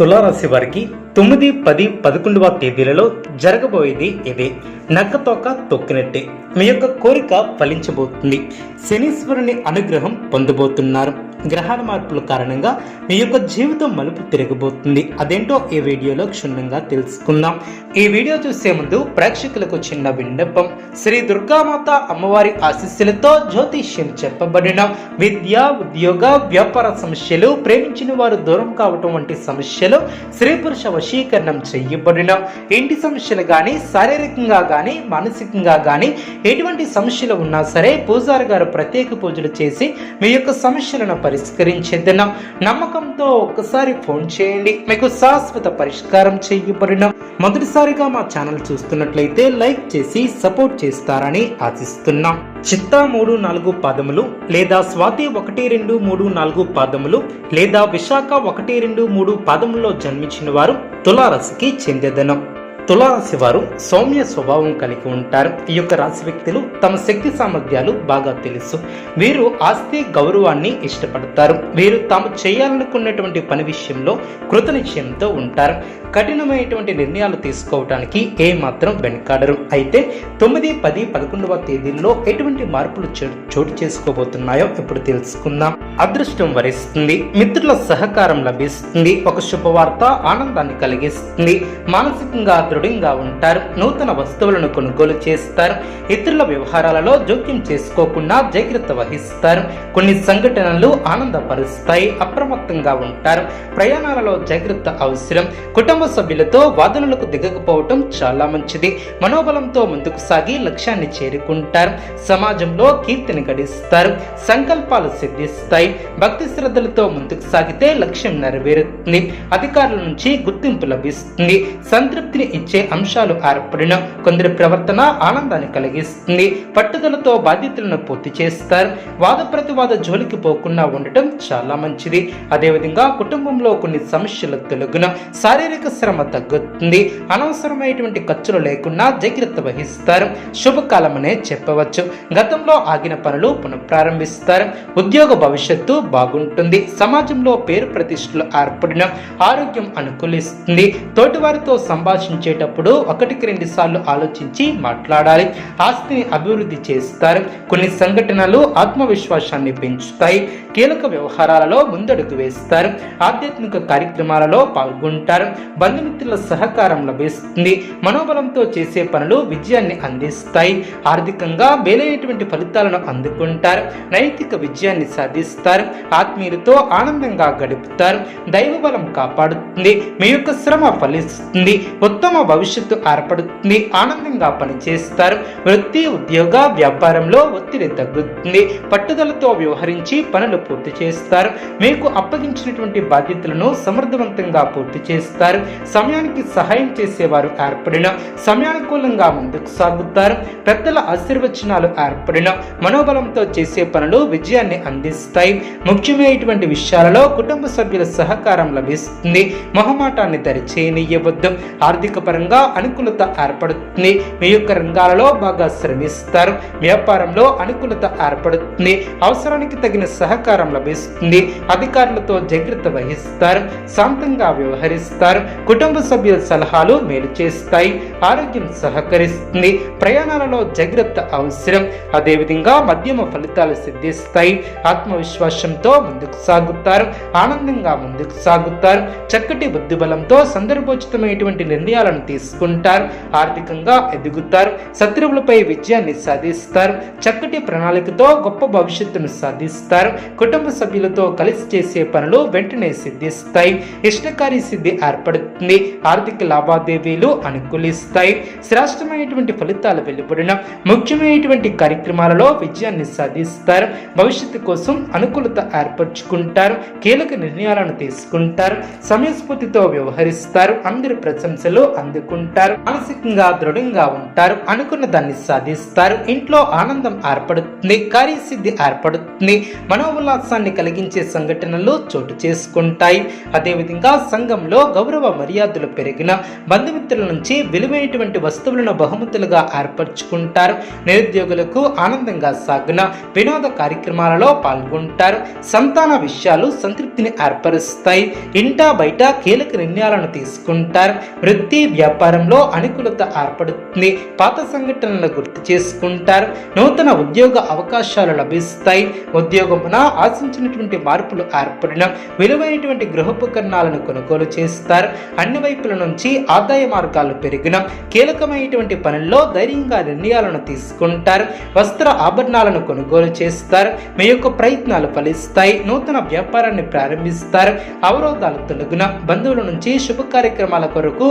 తులారాశి వారికి తొమ్మిది పది పదకొండవ తేదీలలో జరగబోయేది ఇదే. నక్కతోక తొక్కినట్టే. మీ యొక్క కోరిక ఫలించబోతుంది. శనీశ్వరుని అనుగ్రహం పొందబోతున్నారు. గ్రహాల మార్పుల కారణంగా మీ యొక్క జీవితం మలుపు తిరగబోతుంది. అదేంటో ఈ వీడియోలో క్షుణ్ణంగా తెలుసుకుందాం. ఈ వీడియో చూసే ముందు ప్రేక్షకులకు చిన్న విన్నపం. శ్రీ దుర్గామాత అమ్మవారి ఆశీస్సులతో జ్యోతిష్యం చెప్పబడిన విద్య ఉద్యోగ వ్యాపార సమస్యలు ప్రేమించిన వారు దూరం కావటం వంటి సమస్యలు స్త్రీ పురుష వశీకరణం చేయబడిన ఇంటి సమస్యలు కానీ శారీరకంగా కానీ మానసికంగా కానీ ఎటువంటి సమస్యలు ఉన్నా సరే పూజారి గారు ప్రత్యేక పూజలు చేసి మీ యొక్క సమస్యలను పరిష్కరించేద్దాం నమ్మకంతో ఒక్కసారి ఫోన్ చేయండి. మీకు శాశ్వత పరిష్కారం చేయబడిన మొదటిసారిగా మా ఛానల్ చూస్తున్నట్లయితే లైక్ చేసి సపోర్ట్ చేస్తారని ఆశిస్తున్నాం. చిత్తా మూడు నాలుగు పాదములు లేదా స్వాతి ఒకటి రెండు మూడు నాలుగు పాదములు లేదా విశాఖ ఒకటి రెండు మూడు పాదములో జన్మించిన వారు తులారసికి చెందేదనం. తులారాశి వారు సౌమ్య స్వభావం కలిగి ఉంటారు. ఈ యొక్క రాశి వ్యక్తులు తమ శక్తి సామర్థ్యాలు బాగా తెలుసు. వీరు ఆస్తి గౌరవాన్ని ఇష్టపడతారు. వీరు తాము చేయాలనుకున్నటువంటి పని విషయంలో కృతనిశ్చయంతో ఉంటారు. కఠినమైనటువంటి నిర్ణయాలు తీసుకోవడానికి ఏమాత్రం వెనకాడరు. అయితే తొమ్మిది పది పదకొండవ తేదీల్లో ఎటువంటి మార్పులు చో- చోటు చేసుకోబోతున్నాయో ఇప్పుడు తెలుసుకుందాం. అదృష్టం వరిస్తుంది. మిత్రుల సహకారం లభిస్తుంది. ఒక శుభవార్త ఆనందాన్ని కలిగిస్తుంది. మానసికంగా దృఢంగా ఉంటారు. నూతన వస్తువులను కొనుగోలు చేస్తారు. ఇతరుల వ్యవహారాలలో జోక్యం చేసుకోకుండా జాగ్రత్త వహిస్తారు. కొన్ని సంఘటనలు ఆనందపరుస్తాయి అప్రమత్తంగా ఉంటారు. ప్రయాణాలలో జాగ్రత్త అవసరం. కుటుంబ సభ్యులతో వాదనలకు దిగకపోవటం చాలా మంచిది. మనోబలంతో ముందుకు సాగి లక్ష్యాన్ని చేరుకుంటారు. సమాజంలో కీర్తిని గడిస్తారు. సంకల్పాలు సిద్ధిస్తాయి. భక్తి శ్రద్ధలతో ముందుకు సాగితే లక్ష్యం నెరవేరుతుంది. అధికారుల నుంచి గుర్తింపు లభిస్తుంది. సంతృప్తిని ఇచ్చే అంశాలు ఏర్పడిన కొందరి ప్రవర్తన ఆనందాన్ని కలిగిస్తుంది. పట్టుదలతో బాధ్యతలను పూర్తి చేస్తారు. వాద ప్రతివాద జోలికి పోకుండా ఉండటం చాలా మంచిది. అదేవిధంగా కుటుంబంలో కొన్ని సమస్యలు తొలగున శారీరక శ్రమ తగ్గుతుంది. అనవసరమైనటువంటి ఖర్చులు లేకుండా జాగ్రత్త వహిస్తారు. శుభకాలమనే చెప్పవచ్చు. గతంలో ఆగిన పనులు పునఃప్రారంభిస్తారు. ఉద్యోగ భవిష్యత్తు బాగుంటుంది. సమాజంలో పేరు ప్రతిష్టలు ఏర్పడిన ఆరోగ్యం అనుకూలిస్తుంది. తోటివారితో సంభాషించేటప్పుడు ఒకటికి రెండు సార్లు ఆలోచించి మాట్లాడాలి. ఆస్తిని అభివృద్ధి చేస్తారు. కొన్ని సంఘటనలు ఆత్మవిశ్వాసాన్ని పెంచుతాయి. కీలక వ్యవహారాలలో ముందడుగు వేస్తారు. ఆధ్యాత్మిక కార్యక్రమాలలో పాల్గొంటారు. బంధుమిత్రుల సహకారం లభిస్తుంది. మనోబలంతో చేసే పనులు విజయాన్ని అందిస్తాయి. ఆర్థికంగా మేలైనటువంటి ఫలితాలను అందుకుంటారు. నైతిక విజయాన్ని సాధిస్తారు. ఆత్మీయులతో ఆనందంగా గడుపుతారు. దైవ బలం కాపాడుతుంది. మీ యొక్క శ్రమ ఫలిస్తుంది. ఉత్తమ భవిష్యత్తు ఏర్పడుతుంది. ఆనందంగా పనిచేస్తారు. వృత్తి ఉద్యోగ వ్యాపారంలో ఒత్తిడి తగ్గుతుంది. పట్టుదలతో వ్యవహరించి పనులు పూర్తి చేస్తారు. మీకు అప్పగించినటువంటి బాధ్యతలను సమర్థవంతంగా పూర్తి చేస్తారు. సమయానికి సహాయం చేసేవారు ఏర్పడిన సమయానుకూలంగా ముందుకు సాగుతారు. పెద్దల ఆశీర్వచనాలు ఏర్పడిన మనోబలంతో చేసే పనులు విజయాన్ని అందిస్తాయి. ముఖ్యమైనటువంటి విషయాలలో కుటుంబ సభ్యుల సహకారం లభిస్తుంది. మొహమాటాన్ని దరిచేయనియవద్దు ఆర్థిక పరంగా అనుకూలత ఏర్పడుతుంది. మీ యొక్క రంగాలలో బాగా శ్రమిస్తారు. వ్యాపారంలో అనుకూలత ఏర్పడుతుంది. అవసరానికి తగిన సహకారం లభిస్తుంది. అధికారులతో జాగ్రత్త వహిస్తారు. శాంతంగా వ్యవహరిస్తారు. కుటుంబ సభ్యుల సలహాలు మేలు చేస్తాయి. ఆరోగ్యం సహకరిస్తుంది. ప్రయాణాలలో జాగ్రత్త అవసరం. అదేవిధంగా మధ్యమ ఫలితాలు సిద్ధిస్తాయి. ఆత్మవిశ్వాసంతో ముందుకు సాగుతారు. ఆనందంగా ముందుకు సాగుతారు. చక్కటి బుద్ధిబలంతో సందర్భోచితమైనటువంటి నిర్ణయాలను తీసుకుంటారు ఆర్థికంగా ఎదుగుతారు శత్రువులపై విజయాన్ని సాధిస్తారు చక్కటి ప్రణాళికతో గొప్ప భవిష్యత్తును సాధిస్తారు కుటుంబ సభ్యులతో కలిసి చేసే పనులు వెంటనే సిద్ధిస్తాయి ఇష్టకారి సిద్ధి ఏర్పడుతుంది ఆర్థిక లావాదేవీలు అనుకూలిస్తాయి శ్రేష్టమైనటువంటి ఫలితాలు వెలువడిన ముఖ్యమైనటువంటి కార్యక్రమాలలో విజయాన్ని సాధిస్తారు భవిష్యత్తు కోసం అనుకూలత ఏర్పరచుకుంటారు కీలక నిర్ణయాలను తీసుకుంటారు సమయస్ఫూర్తితో వ్యవహరిస్తారు అందరి ప్రశంసలు అందుకుంటారు మానసికంగా దృఢంగా ఉంటారు అనుకున్న దాన్ని సాధిస్తారు. ఇంట్లో ఆనందం ఏర్పడుతుంది కార్యసిద్ధి ఏర్పడుతుంది మనోల్లాసాన్ని కలిగించే సంఘటనలు చోటు చేసుకుంటాయి. అదేవిధంగా సంఘంలో గౌరవ మర్యాదలు పెరిగిన బంధుమిత్రుల నుంచి విలువైనటువంటి వస్తువులను బహుమతులుగా ఏర్పరచుకుంటారు. నిరుద్యోగులకు ఆనందంగా సాగిన వినోద కార్యక్రమాలలో పాల్గొంటారు. సంతాన విషయాలు సంతృప్తిని ఏర్పరుస్తాయి. ఇంటా బయట కీలక నిర్ణయాలను తీసుకుంటారు. వృత్తి వ్యాపారంలో అనుకూలత ఏర్పడుతుంది. పాత సంఘటనలను గుర్తు చేసుకుంటారు. నూతన ఉద్యోగ అవకాశాలు లభిస్తాయి. ఉద్యోగమున ఆశించినటువంటి మార్పులు ఏర్పడిన విలువైనటువంటి గృహోపకరణాలను కొనుగోలు చేస్తారు. అన్ని వైపుల నుంచి ఆదాయ మార్గాలు పెరిగిన కీలకమైనటువంటి పనుల్లో ధైర్యంగా నిర్ణయాలను తీసుకుంటారు. వస్త్ర ఆభరణాలను కొనుగోలు చేస్తారు. మీ యొక్క ప్రయత్నాలు ఫలిస్తాయి. నూతన వ్యాపారాన్ని ప్రారంభిస్తారు. అవరోధాలు తొలగిన బంధువుల నుంచి శుభ కార్యక్రమాల కొరకు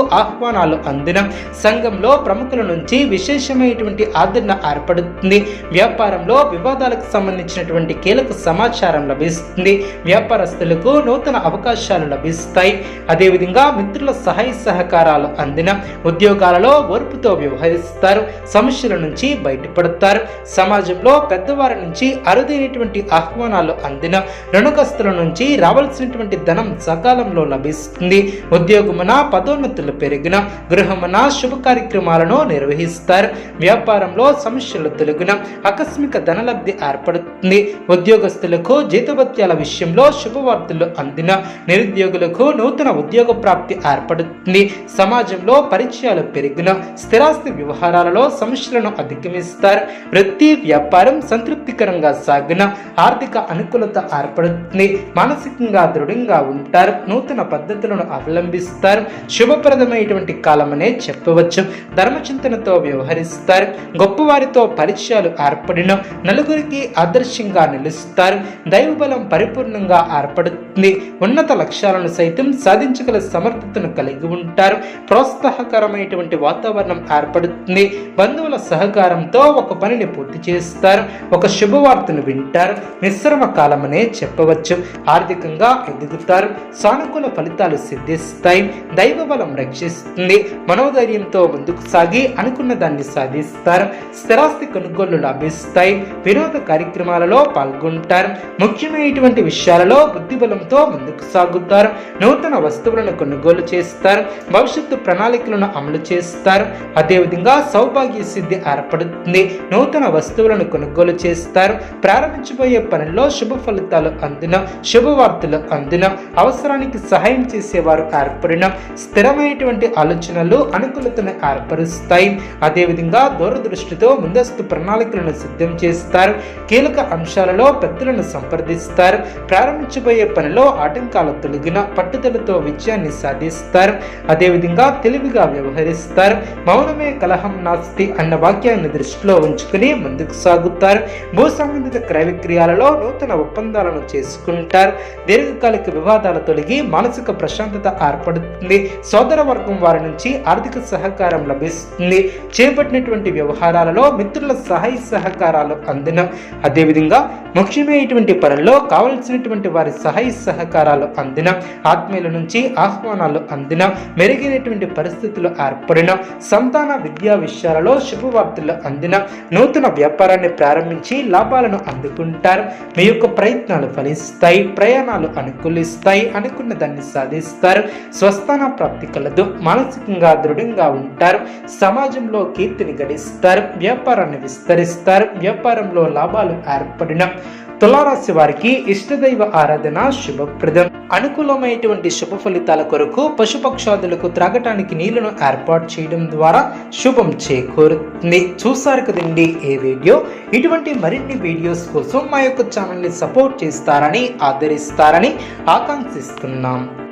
ఆహ్వానాలు అందిన సంఘంలో ప్రముఖుల నుంచి విశేషమైనటువంటి ఆదరణ ఏర్పడుతుంది. వ్యాపారంలో వివాదాలకు సంబంధించినటువంటి కీలక సమాచారం లభిస్తుంది. వ్యాపారస్తులకు నూతన అవకాశాలు లభిస్తాయి. అదేవిధంగా మిత్రుల సహాయ సహకారాలు అందిన ఉద్యోగాలలో ఓర్పుతో వ్యవహరిస్తారు. సమస్యల నుంచి బయటపడతారు. సమాజంలో పెద్దవారి నుంచి అరుదైనటువంటి ఆహ్వానాలు అందిన రుణకస్తుల నుంచి రావాల్సినటువంటి ధనం సకాలంలో లభిస్తుంది. ఉద్యోగమున పదోన్నతులు పెరిగిన గృహమున శుభ కార్యక్రమాలను నిర్వహిస్తారు. వ్యాపారంలో సమస్యలు తొలగిన ఆకస్మిక ధనలబ్ధి ఏర్పడుతుంది. ఉద్యోగస్తులకు జీతభత్యాల విషయంలో శుభవార్తలు అందిన నిరుద్యోగులకు నూతన ఉద్యోగ ప్రాప్తి ఏర్పడుతుంది. సమాజంలో పరిచయాలు పెరిగిన స్థిరాస్తి వ్యవహారాలలో సమస్యలను అధిగమిస్తారు. వృత్తి వ్యాపారం సంతృప్తికరంగా సాగిన ఆర్థిక అనుకూలత ఏర్పడుతుంది. మానసికంగా దృఢంగా ఉంటారు. నూతన పద్ధతులను అవలంబిస్తారు. శుభప్రదమైనటువంటి కాలమనే చెప్పవచ్చు. ధర్మచింతనతో వ్యవహరిస్తారు. గొప్పవారితో పరిచయాలు ఏర్పడిన నలుగురికి ఆదర్శంగా నిలుస్తారు. దైవబలం పరిపూర్ణంగా ఏర్పడుతుంది. ఉన్నత లక్ష్యాలను సైతం సాధించగల సమర్థతను కలిగి ఉంటారు. ప్రోత్సాహకరమైనటువంటి వాతావరణం ఏర్పడుతుంది. బంధువుల సహకారంతో ఒక పనిని పూర్తి చేస్తారు. ఒక శుభవార్తను వింటారు. మిశ్రమ కాలమనే చెప్పవచ్చు. ఆర్థికంగా ఎదుగుతారు. సానుకూల ఫలితాలు సిద్ధిస్తాయి. దైవబలం రక్షిస్తుంది. ఉంటుంది మనోధైర్యంతో ముందుకు సాగి అనుకున్న దాన్ని సాధిస్తారు. స్థిరాస్తి కొనుగోళ్ళు లభిస్తాయి. వినోద కార్యక్రమాలలో పాల్గొంటారు. ముఖ్యమైనటువంటి విషయాలలో బుద్ధిబలంతో ముందుకు సాగుతారు. నూతన వస్తువులను కొనుగోలు చేస్తారు. భవిష్యత్తు ప్రణాళికలను అమలు చేస్తారు. అదేవిధంగా సౌభాగ్య సిద్ధి ఏర్పడుతుంది. నూతన వస్తువులను కొనుగోలు చేస్తారు. ప్రారంభించబోయే పనుల్లో శుభ ఫలితాలు అందిన శుభవార్తలు అందిన అవసరానికి సహాయం చేసేవారు ఏర్పడిన స్థిరమైనటువంటి ఆలోచనలు అనుకూలతను ఏర్పరుస్తాయి. అదేవిధంగా దూరదృష్టితో ముందస్తు ప్రణాళికలను సిద్ధం చేస్తారు. కీలక అంశాలలో పెద్దలను సంప్రదిస్తారు. ప్రారంభించబోయే పనిలో ఆటంకాలు తొలగిన పట్టుదలతో విజయాన్ని సాధిస్తారు. అదేవిధంగా తెలివిగా వ్యవహరిస్తారు. మౌనమే కలహం నాస్తి అన్న వాక్యాన్ని దృష్టిలో ఉంచుకుని ముందుకు సాగుతారు. భూ సంబంధిత క్రయ విక్రయాలలో నూతన ఒప్పందాలను చేసుకుంటారు. దీర్ఘకాలిక వివాదాలు తొలగి మానసిక ప్రశాంతత ఏర్పడుతుంది. సోదర వర్గం వారి నుంచి ఆర్థిక సహకారం లభిస్తుంది. చేపట్టినటువంటి వ్యవహారాలలో మిత్రుల సహాయ సహకారాలు అందిన అదేవిధంగా ముఖ్యమైనటువంటి పనుల్లో కావలసినటువంటి వారి సహాయ సహకారాలు అందిన ఆత్మీయుల నుంచి ఆహ్వానాలు అందిన మెరుగైనటువంటి పరిస్థితులు ఏర్పడిన సంతాన విద్యా విషయాలలో శుభవార్తలు అందిన నూతన వ్యాపారాన్ని ప్రారంభించి లాభాలను అందుకుంటారు. మీ యొక్క ప్రయత్నాలు ఫలిస్తాయి. ప్రయాణాలు అనుకూలిస్తాయి. అనుకున్న దాన్ని సాధిస్తారు. స్వస్థాన ప్రాప్తి కలదు. మానసికంగా దృఢంగా ఉంటారు సమాజంలో కీర్తిని గడిస్తారు వ్యాపారాన్ని విస్తరిస్తారు వ్యాపారంలో లాభాలు ఏర్పడిన తులారాశి వారికి ఇష్టదైవ ఆరాధన శుభప్రదం. అనుకూలమైనటువంటి శుభ ఫలితాల కొరకు పశుపక్షాదులకు త్రాగటానికి నీళ్ళను ఏర్పాటు చేయడం ద్వారా శుభం చేకూరుతుంది. చూసారు కదండి ఏ వీడియో? ఇటువంటి మరిన్ని వీడియోస్ కోసం మా యొక్క ఛానల్ని సపోర్ట్ చేస్తారని ఆదరిస్తారని ఆకాంక్షిస్తున్నాం.